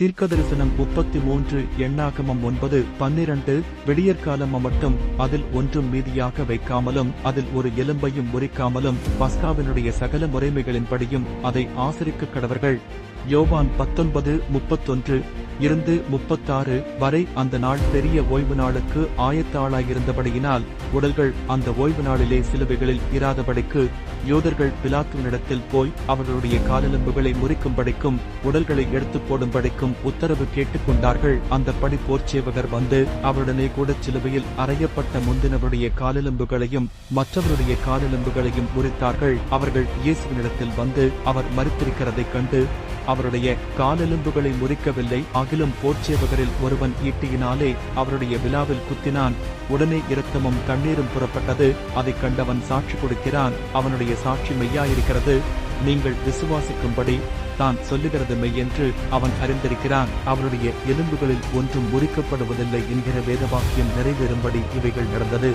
தீர்க்கதரிசனம் முப்பத்தி மூன்று எண்ணாகமம் ஒன்பது பன்னிரண்டு வெளியற்காலம் மட்டும் அதில் ஒன்றும் மீதியாக வைக்காமலும் அதில் ஒரு எலும்பையும் முறிக்காமலும் பஸ்காவினுடைய சகல முறைமைகளின்படியும் அதை ஆசரிக்க கடவர்கள். யோவான் பத்தொன்பது முப்பத்தொன்று இருந்து முப்பத்தாறு வரை அந்த நாள் பெரிய ஓய்வு நாளுக்கு ஆயத்தாளாயிருந்தபடியினால் உடல்கள் அந்த ஓய்வு நாளிலே சிலுவைகளில் இராதபடிக்கு யோதர்கள் பிலாத்துவனிடத்தில் போய் அவர்களுடைய காலெலும்புகளை முறிக்கும்படிக்கும் உடல்களை எடுத்து போடும்படிக்கும் உத்தரவு கேட்டுக்கொண்டார்கள். அந்த படி போர்ச்சேவகர் வந்து அவருடனே கூட சிலுவையில் அறையப்பட்ட முந்தினவருடைய காலெலும்புகளையும் மற்றவருடைய காலெலும்புகளையும் முறித்தார்கள். அவர்கள் இயேசுவினிடத்தில் வந்து அவர் மறித்திருக்கிறதைக் கண்டு அவருடைய காலெலும்புகளை முறிக்கவில்லை அகிலும் போர்ச்சேவகரில் ஒருவன் ஈட்டியினாலே அவருடைய விழாவில் குத்தினான். உடனே இரத்தமும் கண்ணீரும் புறப்பட்டது. அதைக் கண்டவன் சாட்சி கொடுக்கிறான். அவனுடைய சாட்சி மெய்யாயிருக்கிறது. நீங்கள் விசுவாசிக்கும்படி தான் சொல்லுகிறது மெய் என்று அவன் அறிந்திருக்கிறான். அவனுடைய எலும்புகளில் ஒன்றும் முறிக்கப்படுவதில்லை என்கிற வேதவாக்கியம் நிறைவேறும்படி இவைகள் நடந்தது.